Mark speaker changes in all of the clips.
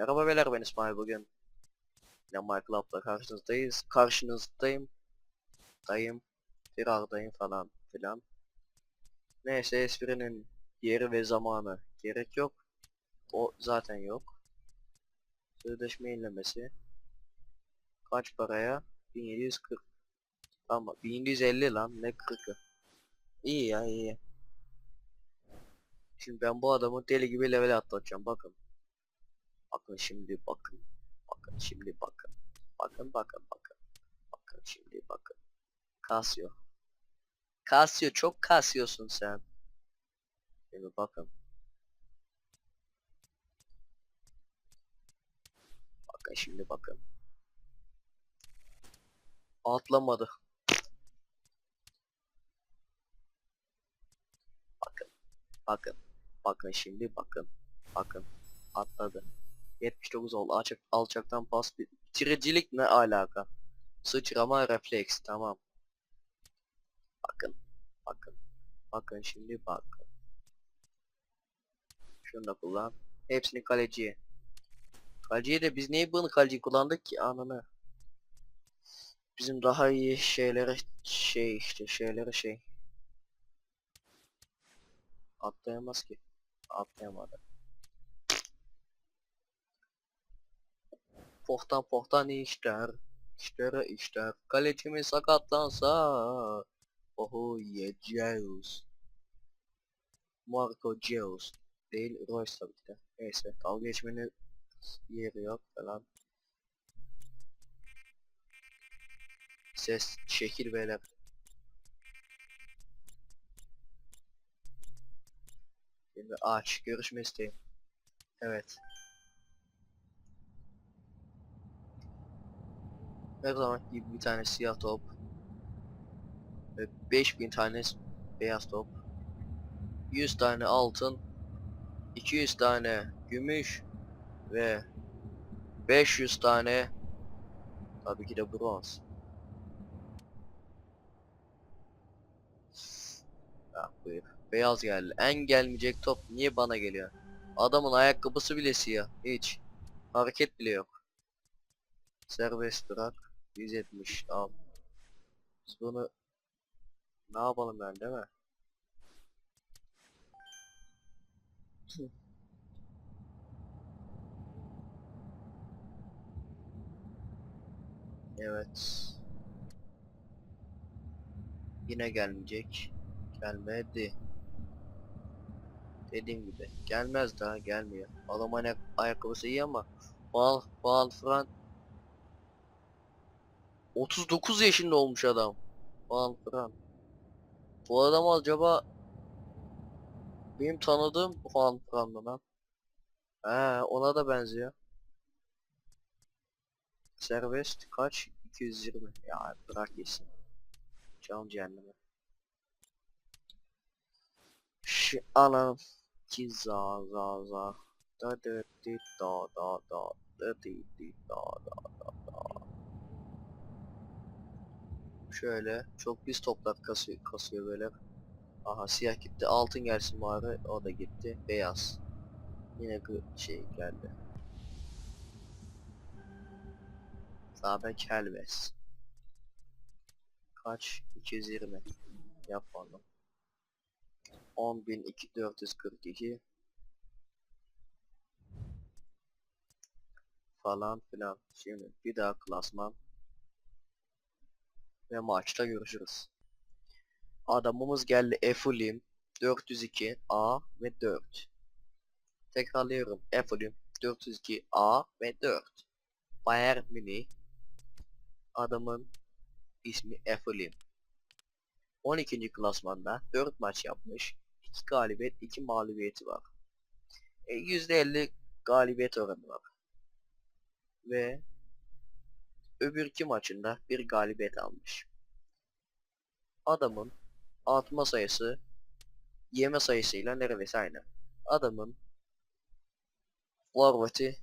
Speaker 1: Merhaba beyler ben İsmail bugün. Yine Minecraft'la karşınızdayız. Karşınızdayım. Dayım. Firardayım falan filan. Neyse esprinin yeri ve zamanı gerek yok. O zaten yok. Sözleşme yenilemesi. Kaç paraya? 1740. Tamam 1750 lan ne 40'ı. İyi ya iyi. Şimdi ben bu adamı deli gibi level atlatacağım bakın. Bakın şimdi bakın. Bakın şimdi bakın. Bakın bakın bakın. Bakın şimdi bakın. Kasıyor. Kasıyor çok kasıyorsun sen. Şimdi bakın. Bakın şimdi bakın. Atlamadı. Bakın. Bakın. Bakın şimdi bakın. Bakın. Atladı. 79 oldu. Alçak, alçaktan pas bitiricilik ne alaka? Sıçrama refleks tamam. Bakın. Bakın. Bakın şimdi bakın. Şunu da kullan. Hepsini kaleciye. Kaleciye de biz niye bunu kaleci kullandık ki ananı? Bizim daha iyi şeylere şey işte şeylere şey. Atlayamaz ki. Atlayamadı. Pohtan pohtan işler. İşlere işler. Kalecimiz sakatlansa. Oho yiyeceğiz. Marco Zeus. Değil Royce tabii ki de. Neyse dalga geçmenin yeri yok falan. Ses şekil beyler. Şimdi aç görüşme isteği. Evet. Her zaman gibi bir tane siyah top. Ve 5000 tane beyaz top. 100 tane altın. 200 tane gümüş. Ve 500 tane tabii ki de bronz. Ah buyur. Beyaz geldi. En gelmeyecek top niye bana geliyor? Adamın ayakkabısı bile siyah. Hiç. Hareket bile yok. Serbest bırak. 170 al. Biz bunu ne yapalım ben değil mi? Evet. Yine gelmeyecek. Gelmedi. Dediğim gibi gelmez daha gelmiyor. Adam ayak ayakkabısı iyi ama Bal Bal Fran 39 yaşında olmuş adam. Bal Fran. Bu adam acaba benim tanıdığım Juan Fran mı lan? He ona da benziyor. Serbest kaç? 220. Ya bırak yesin. Canım cehenneme. Şi anam. Ki za za za. Da da di da da da. Da di di da da da da. Şöyle çok pis toprak kasıyor, kasıyor böyle. Aha siyah gitti. Altın gelsin bari. O da gitti. Beyaz. Yine şey geldi. Zabek Helves. Kaç? 220. Yapalım. 10.442 falan filan. Şimdi bir daha klasman ve maçta görüşürüz. Adamımız geldi Efulim 402 A ve 4. Tekrarlıyorum Efulim 402 A ve 4. Bayern Münih adamın ismi Efulim. 12. klasmanda 4 maç yapmış. 2 galibiyet, 2 mağlubiyeti var. E, %50 galibiyet oranı var. Ve öbür iki maçında bir galibiyet almış. Adamın atma sayısı yeme sayısıyla neredeyse aynı. Adamın forveti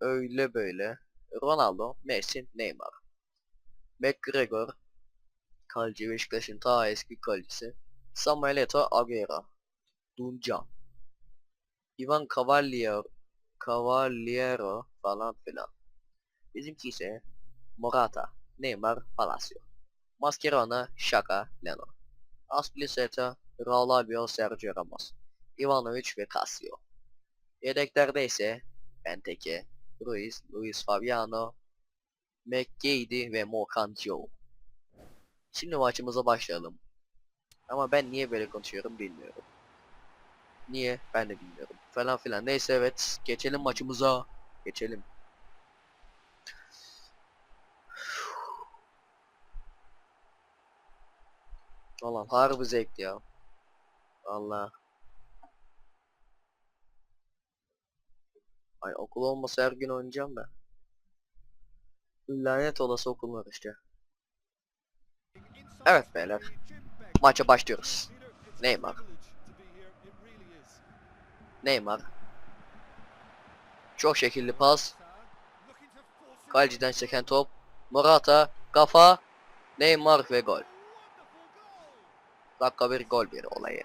Speaker 1: öyle böyle Ronaldo, Messi, Neymar. McGregor kaleci Beşiktaş'ın ta eski kalecisi. Samuel Eto'o Agüero. Duncan. Ivan Cavalier Cavaliero falan filan. Bizimki ise Morata, Neymar, Palacio. Mascherano, Xhaka, Leno. Aspilicueta, Raul Albiol, Sergio Ramos. Ivanovic ve Casio. Yedeklerde ise Benteke, Ruiz, Luis Fabiano, McGeady ve Mokanjo. Şimdi maçımıza başlayalım. Ama ben niye böyle konuşuyorum bilmiyorum. Niye? Ben de bilmiyorum. Falan filan. Neyse evet. Geçelim maçımıza. Geçelim. Ulan harbi zevkli ya. Allah. Ay okul olmasa her gün oynayacağım da. Lanet olası okul var işte. Evet beyler. Maça başlıyoruz. Neymar. Neymar. Çok şekilli pas. Kaleciden seken top. Morata. Kafa. Neymar ve gol. Dakika bir gol bir olayı.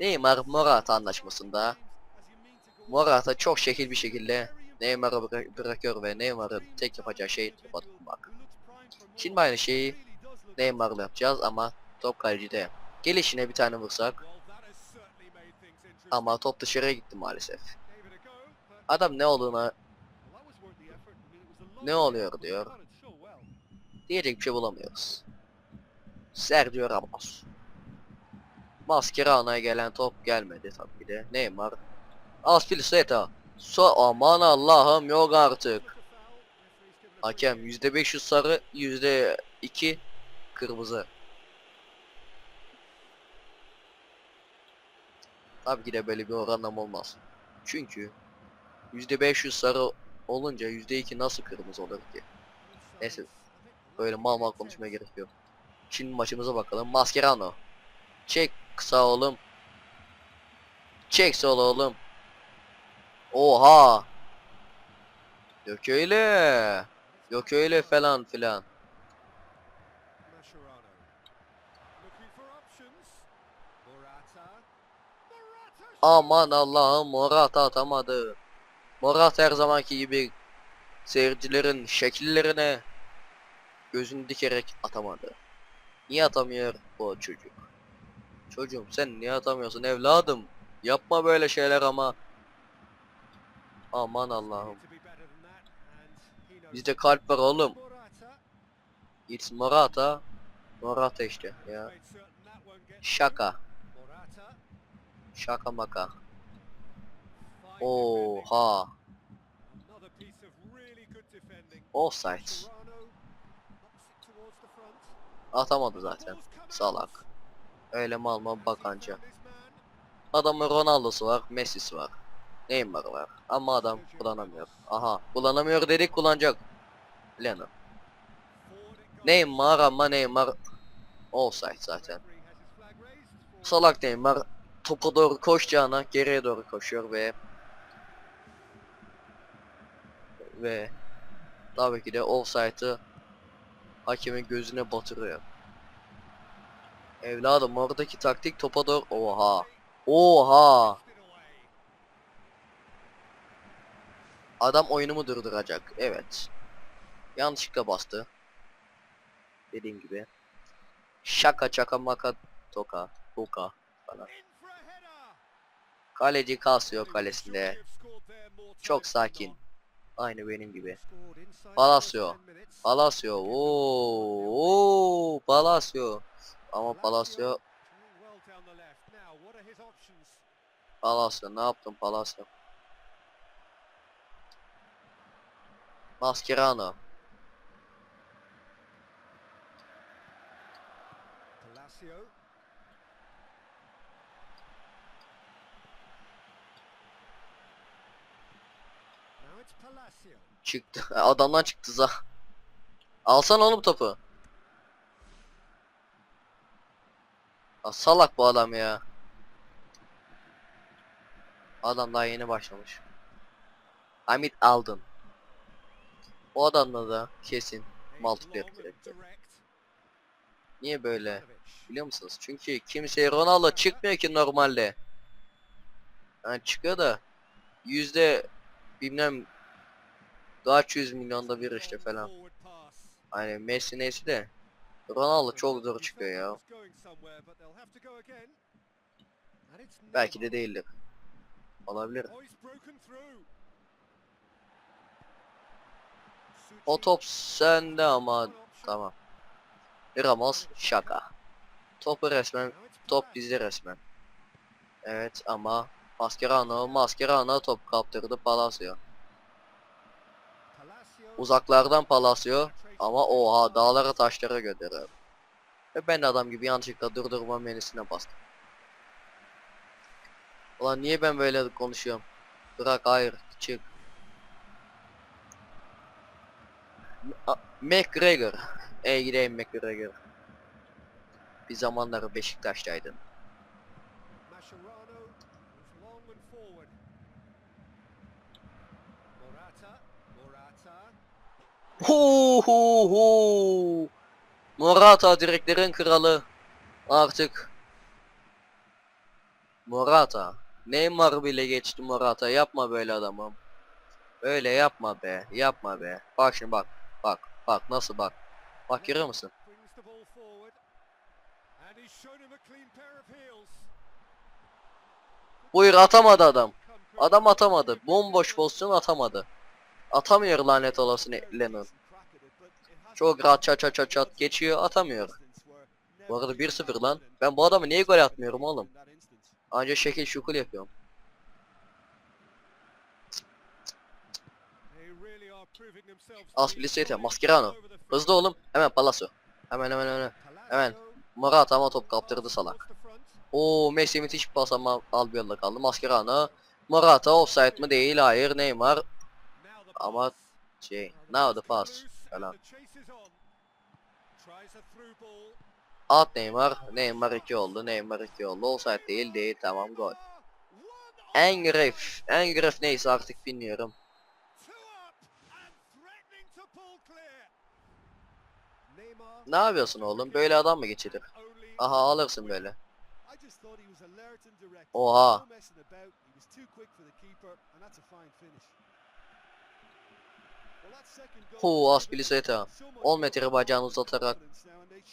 Speaker 1: Neymar Morata anlaşmasında. Morata çok şekil bir şekilde Neymar'ı bıra- bırakıyor ve Neymar'ın tek yapacağı şey topa tutmak. Şimdi aynı şeyi Neymar'la yapacağız ama top kalecide. Gelişine bir tane vursak ama top dışarıya gitti maalesef. Adam ne olduğuna ne oluyor diyor. Diyecek bir şey bulamıyoruz. Sergio Ramos. Mascherano'ya gelen top gelmedi tabii de. Neymar. Aspilicueta. So aman Allah'ım yok artık. Hakem %500 sarı, %2 kırmızı. Tabii ki de böyle bir oranlama olmaz. Çünkü %500 sarı olunca %2 nasıl kırmızı olur ki? Neyse böyle mal mal konuşmaya gerek yok. Şimdi maçımıza bakalım. Mascherano. Çek kısa oğlum. Çek sol oğlum. Oha. Yok öyle. Yok öyle falan filan. Aman Allah'ım Morata atamadı. Morata her zamanki gibi seyircilerin şekillerine gözünü dikerek atamadı. Niye atamıyor bu çocuk? Çocuğum sen niye atamıyorsun evladım? Yapma böyle şeyler ama. Aman Allah'ım. Bizde kalp var oğlum. It's Morata. Morata işte ya. Şaka. Şaka maka. Oha. Offside. Atamadı zaten. Salak. Öyle mal mal bakanca. Adamın Ronaldo'su var, Messi'si var. Neymar var. Ama adam kullanamıyor. Aha, kullanamıyor dedik kullanacak. Leno. Neymar ama Neymar offside zaten. Salak Neymar topa doğru koşacağına geriye doğru koşuyor ve ve tabii ki de offside'ı hakemin gözüne batırıyor. Evladım oradaki taktik topa doğru oha. Oha. Adam oyunumu durduracak. Evet. Yanlışlıkla bastı. Dediğim gibi. Şaka çaka maka toka toka falan. Kaleci Casio kalesinde. Çok sakin. Aynı benim gibi. Palacio. Palacio. Oo, oo, Palacio. Ama Palacio, Palacio ne yaptın Palacio? Mascherano. Çıktı. Adamdan çıktı za. Alsan oğlum topu. Ya salak bu adam ya. Adam daha yeni başlamış. Hamit aldın. O adamla da kesin multiplayer gerekti. Niye böyle? Biliyor musunuz? Çünkü kimseye Ronaldo çıkmıyor ki normalde. Yani çıkıyor da yüzde bilmem kaç yüz milyonda bir işte falan. Hani Messi neyse de Ronaldo çok zor çıkıyor ya. Belki de değildir. Olabilir. O top sende ama tamam. Ramos şaka. Topu resmen top bizde resmen. Evet ama Mascherano Mascherano top kaptırdı Palacio. Uzaklardan Palacio ama oha dağlara taşlara gönderiyor. Ve ben de adam gibi yanlışlıkla durdurma menüsüne bastım. Ulan niye ben böyle konuşuyorum? Bırak hayır çık. A- McGregor. Ey gideyim McGregor. Bir zamanlar Beşiktaş'taydın.
Speaker 2: Mascherano moves long and forward. Morata, Morata.
Speaker 1: Hu hu hu. Morata direklerin kralı. Artık. Morata. Neymar bile geçti Morata. Yapma böyle adamım. Öyle yapma be. Yapma be. Bak şimdi bak. Bak. Bak nasıl bak. Bak görüyor musun? Buyur atamadı adam. Adam atamadı. Bomboş pozisyon atamadı. Atamıyor lanet olası Ne- Lennon. Çok rahat çat çat çat çat geçiyor atamıyor. Bu arada 1-0 lan. Ben bu adamı niye gol atmıyorum oğlum? Anca şekil şukul yapıyorum.
Speaker 2: Solid
Speaker 1: Mascherano. Hızlı oğlum. Hemen Palacio. Hemen hemen hemen. Hemen. Morata ama top kaptırdı salak. Oo Messi müthiş bir pas ama Albion'da kaldı. Mascherano. Morata offside mı değil hayır Neymar ama şey
Speaker 2: Now
Speaker 1: the pass falan. At Neymar. Neymar 2 oldu. Neymar 2 oldu. Offside değil değil tamam gol.
Speaker 2: One
Speaker 1: Engref. Engref neyse artık bilmiyorum. Ne yapıyorsun oğlum? Böyle adam mı geçilir?
Speaker 2: only
Speaker 1: Aha alırsın böyle.
Speaker 3: I
Speaker 1: Hu Aspilicueta.
Speaker 3: so much
Speaker 1: 10 metre bacağını uzatarak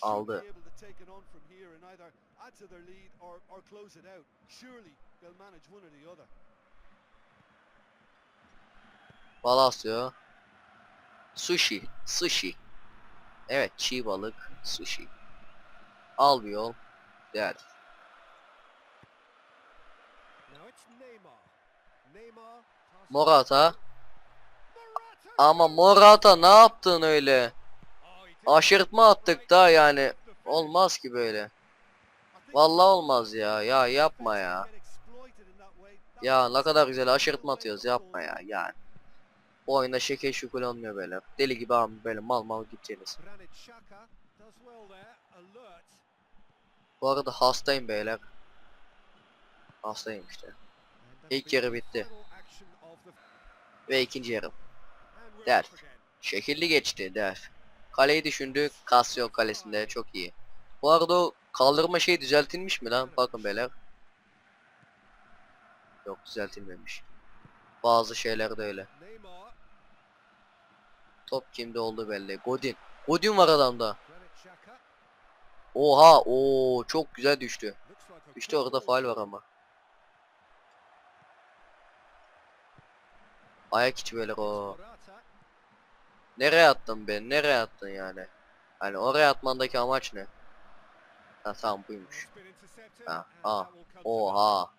Speaker 1: aldı. Palacio. Sushi. Sushi. Evet çiğ balık. Sushi. Al bir yol. Değer. Morata. Ama Morata ne yaptın öyle? Aşırtma attık da yani. Olmaz ki böyle. Vallahi olmaz ya. Ya yapma ya. Ya ne kadar güzel aşırtma atıyoruz yapma ya yani. Bu oyunda şekil şukul olmuyor böyle. Deli gibi abi böyle mal mal gideceğiniz. Bu arada hastayım beyler. Hastayım işte. İlk yarı bitti. Ve ikinci yarım. Der. Şekilli geçti der. Kaleyi düşündü. Casio kalesinde çok iyi. Bu arada kaldırma şey düzeltilmiş mi lan? Bakın beyler. Yok düzeltilmemiş. Bazı şeyler de öyle. Top kimde olduğu belli. Godin. Godin var adamda. Oha o çok güzel düştü. İşte orada faul var ama. Ayak içi böyle o. Nereye attın be? Nereye attın yani? Hani oraya atmandaki amaç ne? Ha tamam buymuş. Ha,
Speaker 2: to
Speaker 1: Oha.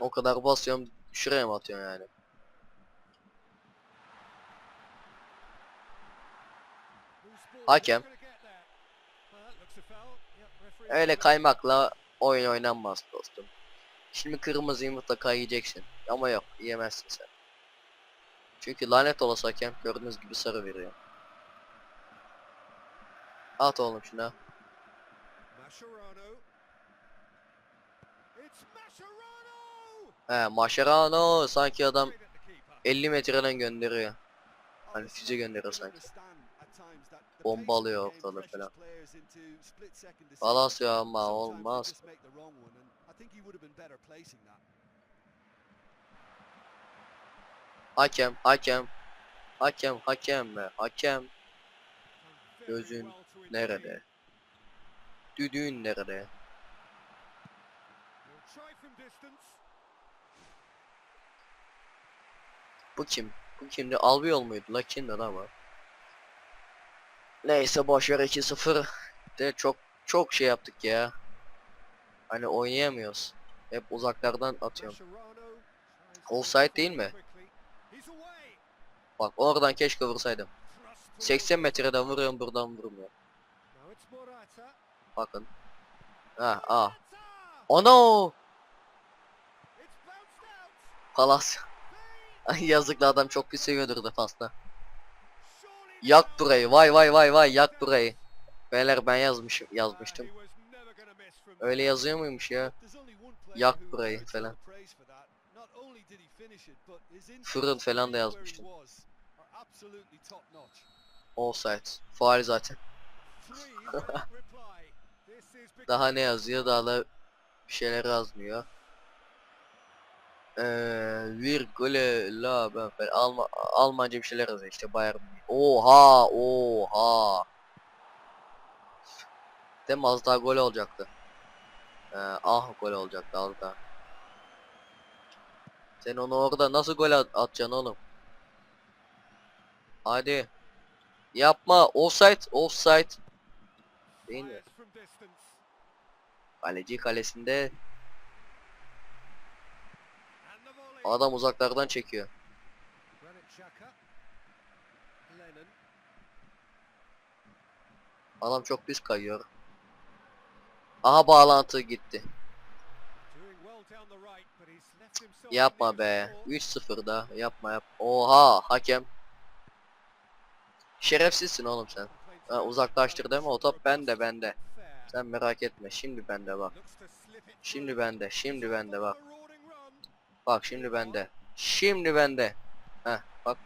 Speaker 1: O kadar basıyorum şuraya mı atıyorsun yani? Hakem. Öyle kaymakla oyun oynanmaz dostum. Şimdi kırmızıyı mutlaka yiyeceksin. Ama yok yiyemezsin sen. Çünkü lanet olası hakem gördüğünüz gibi sarı veriyor. At oğlum şuna. He Mascherano sanki adam
Speaker 2: Straight at the keeper.
Speaker 1: 50 metreden gönderiyor. Hani füze gönderiyor sanki. Bomba alıyor
Speaker 3: pressures
Speaker 1: falan.
Speaker 3: decisions.
Speaker 1: Palacio ama olmaz. Hakem, hakem. Hakem, hakem be, hakem. Gözün. Nerede? Düdüğün nerede? Bu kim? Bu kimdi? Albiol muydu? La kimdi lan bu? Neyse boşver 2-0. De çok çok şey yaptık ya. Hani oynayamıyoruz. Hep uzaklardan atıyorum. Offside değil mi? Bak oradan keşke vursaydım.
Speaker 2: Thrust
Speaker 1: 80 metreden vuruyorum buradan vurmuyor. Bakın. Ha ah. Ono! Ay yazıklı adam çok pis seviyordur defansta. Yak burayı. Vay vay vay vay yak burayı. Beyler ben yazmışım yazmıştım. Öyle yazıyor muymuş ya? Yak burayı falan. Fırın falan da yazmıştım. Offside. Faal zaten. Daha ne yazıyor? Daha da bir şeyler yazmıyor. Eee virgule la ben falan Alma, Almanca bir şeyler yazıyor işte Bayern. Oha oha. Mi az daha gol olacaktı. Ee, ah gol olacaktı az daha. Sen onu orada nasıl gol at atacaksın oğlum? Hadi. Yapma. Offside. Offside. Değil mi? Kaleci kalesinde adam uzaklardan çekiyor. Adam çok pis kayıyor. Aha bağlantı gitti. Yapma be.
Speaker 2: the ball.
Speaker 1: 3-0 da. Yapma yap. Oha hakem. Şerefsizsin oğlum sen. Ha, uzaklaştır deme o top bende bende. Sen merak etme. Şimdi bende bak. Şimdi bende. Şimdi bende bak. Bak şimdi bende. Şimdi bende. Heh bak.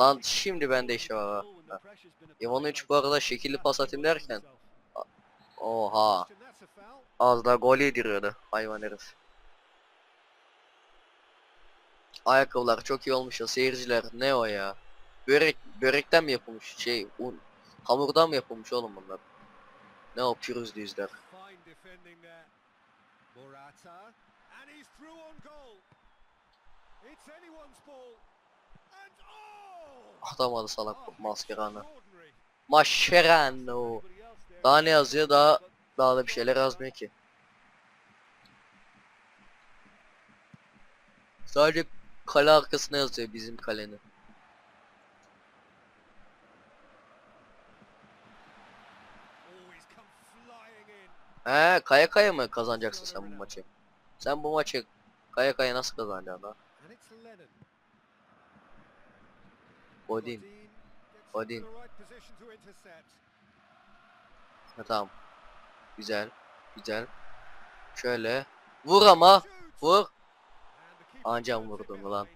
Speaker 1: Lan şimdi bende işte var. Ivanovic
Speaker 3: applied
Speaker 1: bu
Speaker 3: like
Speaker 1: arada şekilli pas atayım derken. Oha. Az daha gol yediriyordu hayvan herif. Ayakkabılar çok iyi olmuş ya seyirciler ne o ya? Börek börekten mi yapılmış şey un hamurdan mı yapılmış oğlum bunlar? Ne
Speaker 2: anyone's ball. And oh!
Speaker 1: Atamadı salak
Speaker 2: Oh,
Speaker 1: maskeranı. Mascherano. Daha ne yazıyor daha daha da bir şeyler yazmıyor ki. Sadece kale arkasına yazıyor bizim kalenin. He kaya kaya mı kazanacaksın sen bu maçı? Sen bu maçı kaya kaya nasıl kazanacaksın lan?
Speaker 2: Position to intercept.
Speaker 1: Ha, tamam. Güzel. Güzel. Şöyle. Vur ama. Vur.
Speaker 2: And the keeper
Speaker 1: Anca
Speaker 2: turns it
Speaker 1: vurdum
Speaker 2: behind.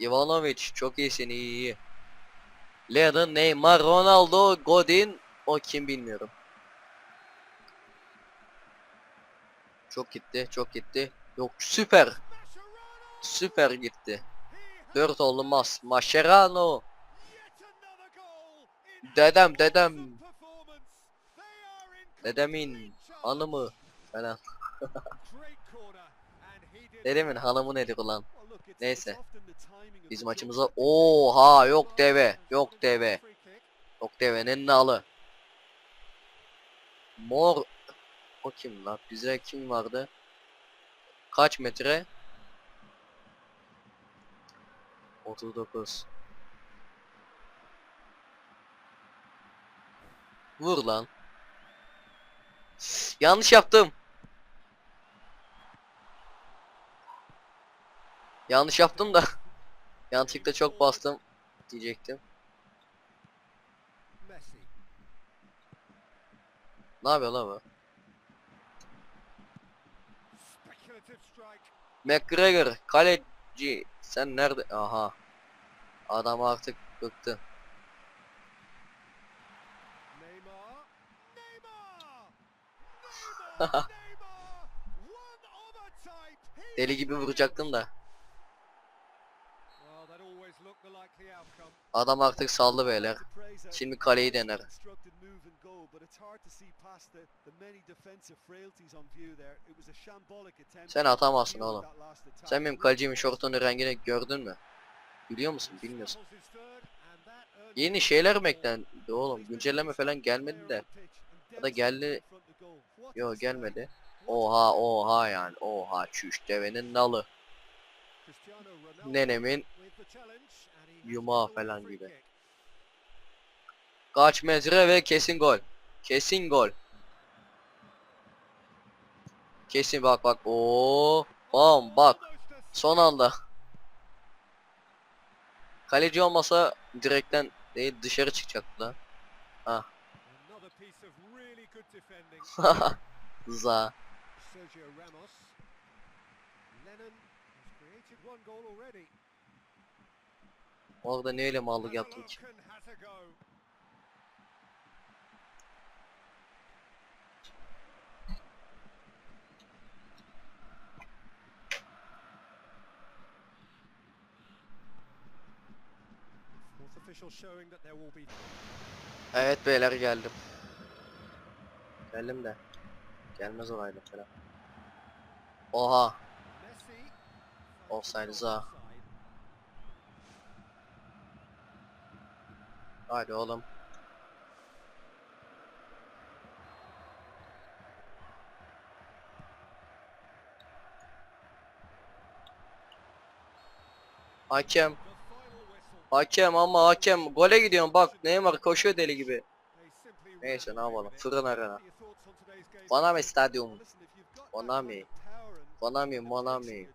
Speaker 1: Ivanovic çok iyisin iyi iyi. Lennon, Neymar, Ronaldo, Godin. O kim bilmiyorum. Çok gitti, çok gitti. Yok süper. Süper gitti.
Speaker 2: He has
Speaker 1: 4 olmaz. Mascherano. Dedem, dedem. Dedemin hanımı falan. Dedemin hanımı nedir ulan? Neyse. Biz maçımıza oha yok deve. Yok deve. Yok devenin nalı. Mor o kim lan? Bize kim vardı? Kaç metre? 39. Vur lan. Yanlış yaptım. Yanlış yaptım da. Yanlışlıkla çok bastım diyecektim. Ne yapıyor lan bu? McGregor kaleci sen nerede? Aha. Adam artık bıktı. Deli gibi vuracaktım da. Adam artık saldı beyler. Şimdi kaleyi dener.
Speaker 3: Goal, but it's hard to see past the, the many defensive frailties on view there. It was a shambolic attempt.
Speaker 1: Sen atamazsın oğlum. Sen benim kalecimin şortunun rengini gördün mü? Biliyor musun? Bilmiyorsun. Yeni şeyler mi eklendi oğlum? Güncelleme falan gelmedi de. Ya da geldi. Yo gelmedi. Oha oha yani. Oha çüş devenin nalı. Nenemin yumağı falan gibi. Kaç metre ve kesin gol. Kesin gol. Kesin bak bak. Oo. Bam bak. Son anda. Kaleci olmasa direkten değil dışarı çıkacaktı
Speaker 2: good defending.
Speaker 1: Za. Orada ne öyle mallık yaptım ki. Evet beyler geldim. Geldim de. Gelmez olaydı falan. Oha.
Speaker 2: Messi.
Speaker 1: Offside za. Hadi oğlum. Hakem. Hakem ama hakem. Gole gidiyorsun bak. Neymar koşuyor deli gibi. Neyse ne yapalım. Fırın arena. Konami Stadyum. Konami. Konami, Monami.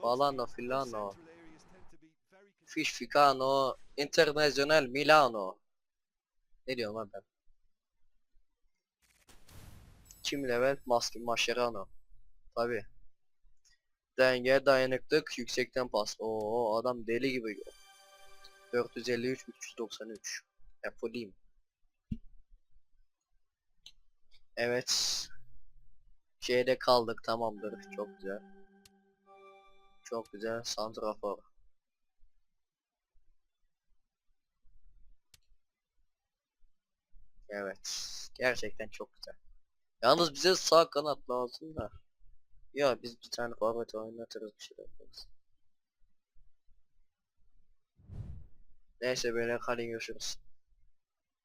Speaker 1: Falano, Filano. Fish Ficano. International Milano. Ne diyorum ben? Kim level? Maske Mascherano. Tabi. Denge, dayanıklık, yüksekten pas. Oo adam deli gibi. 453 393. Yapılayım. Evet. Şeyde kaldık tamamdır. Çok güzel. Çok güzel. Santrafor. Evet. Gerçekten çok güzel. Yalnız bize sağ kanat lazım da. Ya biz bir tane forvet oynatırız bir şeyler yaparız. Neyse böyle hadi görüşürüz.